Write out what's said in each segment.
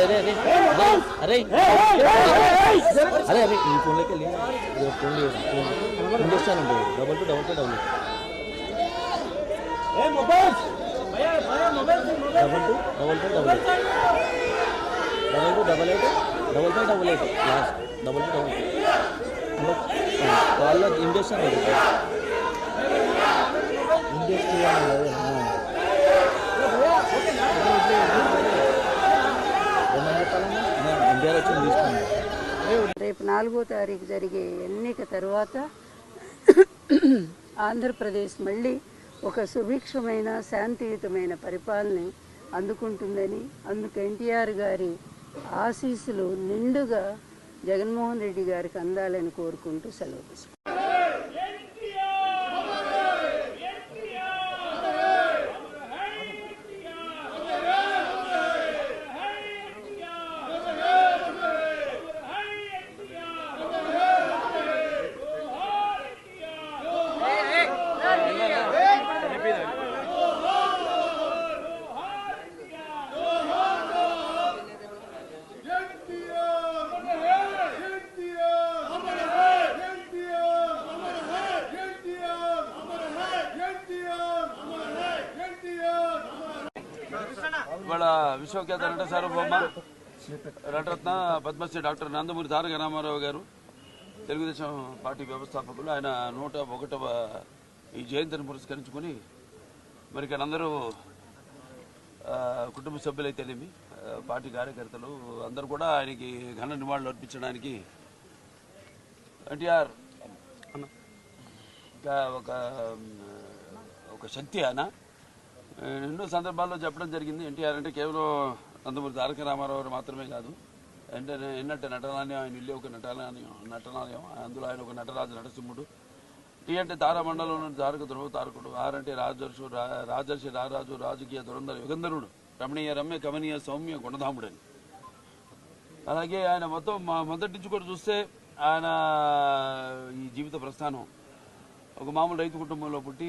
అరే అరే అరే అరే అరే ఈ ఫోన్లోకి వెళ్ళి ఫోన్ లేదు, ఫోన్ చేస్తానండి double two double two double eight. Double two double two double eight double two double eight double five double eight last double two double eight వాళ్ళకి ఇండక్షన్ రేపు నాలుగో తారీఖు జరిగే ఎన్నిక తర్వాత ఆంధ్రప్రదేశ్ మళ్ళీ ఒక సుభిక్షమైన శాంతియుతమైన పరిపాలన అందుకుంటుందని అందుకు ఎన్టీఆర్ గారి ఆశీస్సులు నిండుగా జగన్మోహన్ రెడ్డి గారికి అందాలని కోరుకుంటూ సెలవు ఇవాళ విశ్వఖ్యాత నట సార్వభౌమ నటరత్న పద్మశ్రీ డాక్టర్ నందమూరి తారక రామారావు గారు తెలుగుదేశం పార్టీ వ్యవస్థాపకులు. ఆయన నూట ఒకటవ ఈ జయంతిని పురస్కరించుకొని మరి ఇక్కడ అందరూ కుటుంబ సభ్యులైతేనేమి పార్టీ కార్యకర్తలు అందరూ కూడా ఆయనకి ఘన నివాళులు అర్పించడానికి ఎన్టీఆర్ ఇంకా ఒక ఒక శక్తి ఆయన. ఎన్నో సందర్భాల్లో చెప్పడం జరిగింది. ఎన్టీఆర్ అంటే కేవలం నందమూరి తారక రామారావు మాత్రమే కాదు. అంటే ఎన్నట్టు నటనాలయం ఆయన ఇల్లే ఒక నటనాలయం నటనాలయం. అందులో ఆయన ఒక నటరాజు నరసింహుడు టీ అంటే తారామండలంలో తారక ధ్రువ తారకుడు. ఆర్ అంటే రాజర్షు రా- రాజర్షి రారాజు రాజకీయ దురంధర యుగంధరుడు. రమణీయ రమ్య కమనీయ సౌమ్య గుణధాముడని. అలాగే ఆయన మొత్తం మా మొదటి నుంచి కూడా చూస్తే ఆయన ఈ జీవిత ప్రస్థానం. ఒక మామూలు రైతు కుటుంబంలో పుట్టి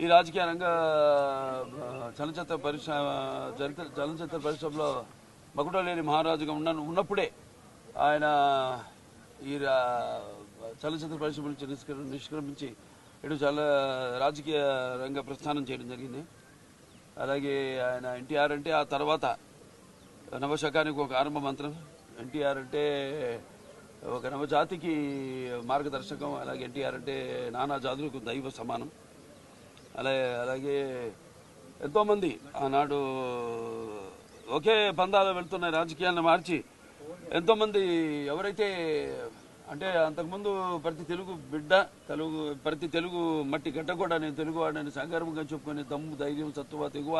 ఈ రాజకీయ రంగ చలనచిత్ర పరిశ్రమ చరిత్ర చలనచిత్ర పరిశ్రమలో మకుటలేని మహారాజుగా ఉన్న ఉన్నప్పుడే ఆయన ఈ రా- చలనచిత్ర పరిశ్రమ నుంచి నిష్క్ర- నిష్క్రమించి ఇటు చల రాజకీయ రంగ ప్రస్థానం చేయడం జరిగింది. అలాగే ఆయన ఎన్టీఆర్ అంటే ఆ తర్వాత నవశకానికి ఒక ఆరంభ మంత్రం. ఎన్టీఆర్ అంటే ఒక నవజాతికి మార్గదర్శకం. అలాగే ఎన్టీఆర్ అంటే నానా జాతులకు దైవ సమానం. అలాగే అలాగే ఎంతోమంది ఆనాడు ఒకే పందాలు వెళ్తున్న రాజకీయాలను మార్చి ఎంతోమంది ఎవరైతే అంటే అంతకుముందు ప్రతి తెలుగు బిడ్డ తెలుగు ప్రతి తెలుగు మట్టి గడ్డ కూడా నేను తెలుగువాడని సంగర్వంగా చెప్పుకొని దమ్ము ధైర్యం సత్తువ తెగువ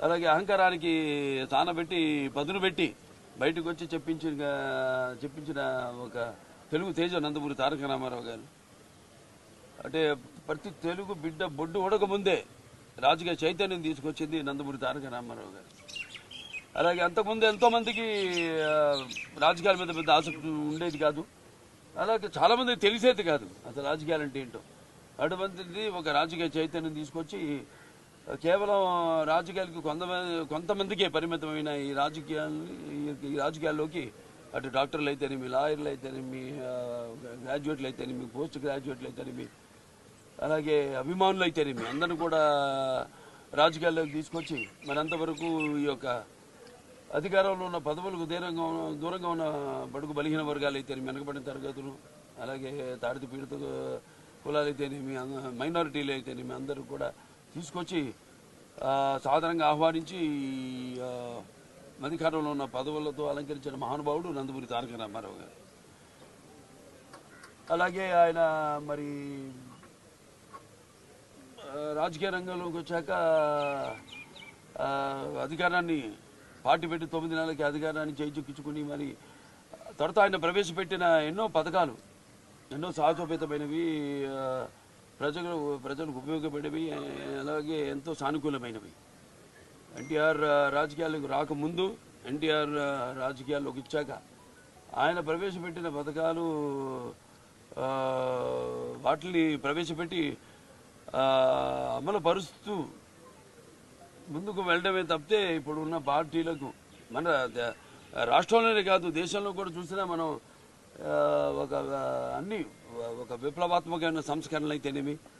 అలాగే అహంకారానికి తానబెట్టి పదును పెట్టి బయటకు వచ్చి చెప్పించిన చెప్పించిన ఒక తెలుగు తేజ నందమూరి తారక రామారావు గారు. అంటే ప్రతి తెలుగు బిడ్డ బొడ్డు ఉడకముందే రాజకీయ చైతన్యం తీసుకొచ్చింది నందమూరి తారక రామారావు గారు. అలాగే అంతకుముందు ఎంతోమందికి రాజకీయాల మీద పెద్ద ఆసక్తి ఉండేది కాదు. అలాగే చాలామందికి తెలిసేది కాదు అసలు రాజకీయాలు అంటే ఏంటో. అటువంటిది ఒక రాజకీయ చైతన్యం తీసుకొచ్చి కేవలం రాజకీయాలకు కొంతమంది కొంతమందికే పరిమితమైన ఈ రాజకీయాలు ఈ రాజకీయాల్లోకి అటు డాక్టర్లు అయితేనేమి లాయర్లు అయితేనేమి మీ గ్రాడ్యుయేట్లు అయితేనేమి పోస్ట్ గ్రాడ్యుయేట్లు అయితేనేమి అలాగే అభిమానులు అయితేనేమి అందరిని కూడా రాజకీయాల్లోకి తీసుకొచ్చి మరి అంతవరకు ఈ యొక్క అధికారంలో ఉన్న పదవులకు దూరంగా ఉన్న- దూరంగా ఉన్న బడుగు బలహీన వర్గాలు అయితేనేమి వెనకబడిన తరగతులు అలాగే తాడిత పీడిత కులాలు అయితేనేమి మీ మైనారిటీలు అయితేనేమి అందరూ కూడా తీసుకొచ్చి సాధారణంగా ఆహ్వానించి అధికారంలో ఉన్న పదవులతో అలంకరించిన మహానుభావుడు నందమూరి తారక రామారావు గారు. అలాగే ఆయన మరి రాజకీయ రంగంలోకి వచ్చాక అధికారాన్ని పార్టీ పెట్టి తొమ్మిది నెలలకి అధికారాన్ని చేయించుకుని మరి తర్వాత ఆయన ప్రవేశపెట్టిన ఎన్నో పథకాలు ఎన్నో సాహసోపేతమైనవి ప్రజలు ప్రజలకు ఉపయోగపడేవి అలాగే ఎంతో సానుకూలమైనవి. ఎన్టీఆర్ రాజకీయాలకు రాకముందు ఎన్టీఆర్ రాజకీయాల్లోకి ఇచ్చాక ఆయన ప్రవేశపెట్టిన పథకాలు వాటిని ప్రవేశపెట్టి అమలుపరుస్తూ ముందుకు వెళ్ళడమే తప్పితే ఇప్పుడు ఉన్న పార్టీలకు మన రాష్ట్రంలోనే కాదు దేశంలో కూడా చూసినా మనం ఒక అన్ని ఒక విప్లవాత్మకమైన సంస్కరణలు అయితేనేమి